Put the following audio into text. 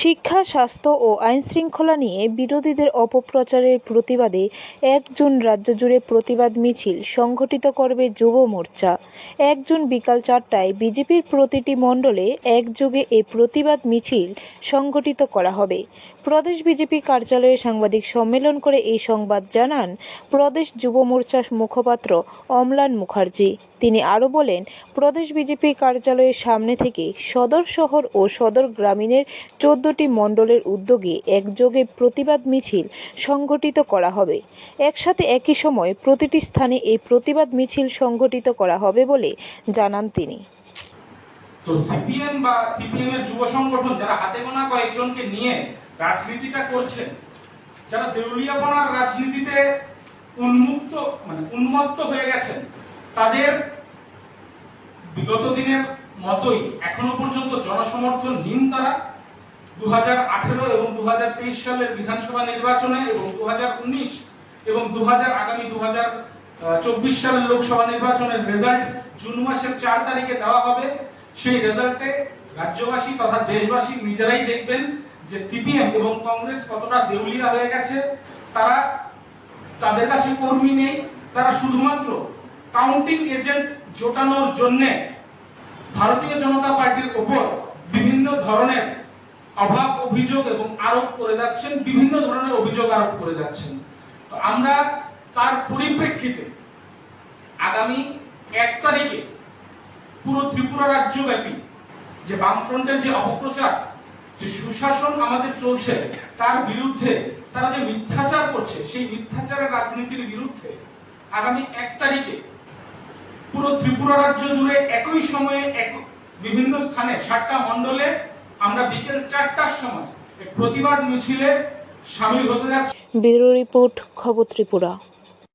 শিক্ষা, স্বাস্থ্য ও আইনশৃঙ্খলা নিয়ে বিরোধীদের অপপ্রচারের প্রতিবাদে এক জুন রাজ্য জুড়ে প্রতিবাদ মিছিল সংগঠিত করবে যুব মোর্চা। এক জুন বিকাল চারটায় বিজেপির প্রতিটি মণ্ডলে একযোগে এই প্রতিবাদ মিছিল সংগঠিত করা হবে। প্রদেশ বিজেপি কার্যালয়ে সাংবাদিক সম্মেলন করে এই সংবাদ জানান প্রদেশ যুব মোর্চার মুখপাত্র অমলান মুখার্জি। তিনি আরও বলেন, প্রদেশ বিজেপি কার্যালয়ের সামনে থেকে সদর শহর ও সদর গ্রামীণের চোদ্দটি মণ্ডলের উদ্যোগে একযোগে প্রতিবাদ মিছিল সংগঠিত করা হবে। একসাথে একই সময় প্রতিটি স্থানে এই প্রতিবাদ মিছিল সংগঠিত করা হবে বলে জানান তিনি। তো সিপিএম বা সিপিএম এর যুব সংগঠন যারা হাতে গোনা কয়েকজনকে নিয়ে রাজনীতিটা করছেন যারা দেউলিয়াপনার রাজনীতিতে উন্মুক্ত মানে উন্মত্ত হয়ে গেছেন তাদের বিগত দিনের মতোই এখনও পর্যন্ত জনসমর্থনহীন তারা। দু হাজার আঠেরো এবং দু হাজার তেইশ সালের বিধানসভা নির্বাচনে এবং দু হাজার উনিশ এবং দু আগামী দু চব্বিশ সালের লোকসভা নির্বাচনের রেজাল্ট জুন মাসের চার তারিখে দেওয়া হবে। সেই রেজাল্টে রাজ্যবাসী তথা দেশবাসী নিজেরাই দেখবেন যে সিপিএম এবং কংগ্রেস কতটা দেউলিয়া হয়ে গেছে। তারা, তাদের কাছে কর্মী নেই। তারা শুধুমাত্র কাউন্টিং এজেন্ট জোটানোর জন্যে ভারতীয় জনতা পার্টির ওপর বিভিন্ন ধরনের অভাব, অভিযোগ এবং আরোপ করে যাচ্ছেন, বিভিন্ন ধরনের অভিযোগ, আরোপ করে যাচ্ছেন। তো আমরা তার পরিপ্রেক্ষিতে আগামী এক তারিখে পুরো ত্রিপুরা রাজ্যব্যাপী যে বামফ্রন্টের যে অপপ্রচার, যে সুশাসন আমাদের চলছে, তার বিরুদ্ধে তারা যে মিথ্যাচার করছে, সেই মিথ্যাচারের রাজনীতির বিরুদ্ধে আগামী এক তারিখে পুরো ত্রিপুরা রাজ্য জুড়ে একই সময়ে এক বিভিন্ন স্থানে সাতটা মণ্ডলে আমরা বিকেল চারটার সময় প্রতিবাদ মিছিলে সামিল হতে যাচ্ছি। ব্যুরো রিপোর্ট, খবর ত্রিপুরা।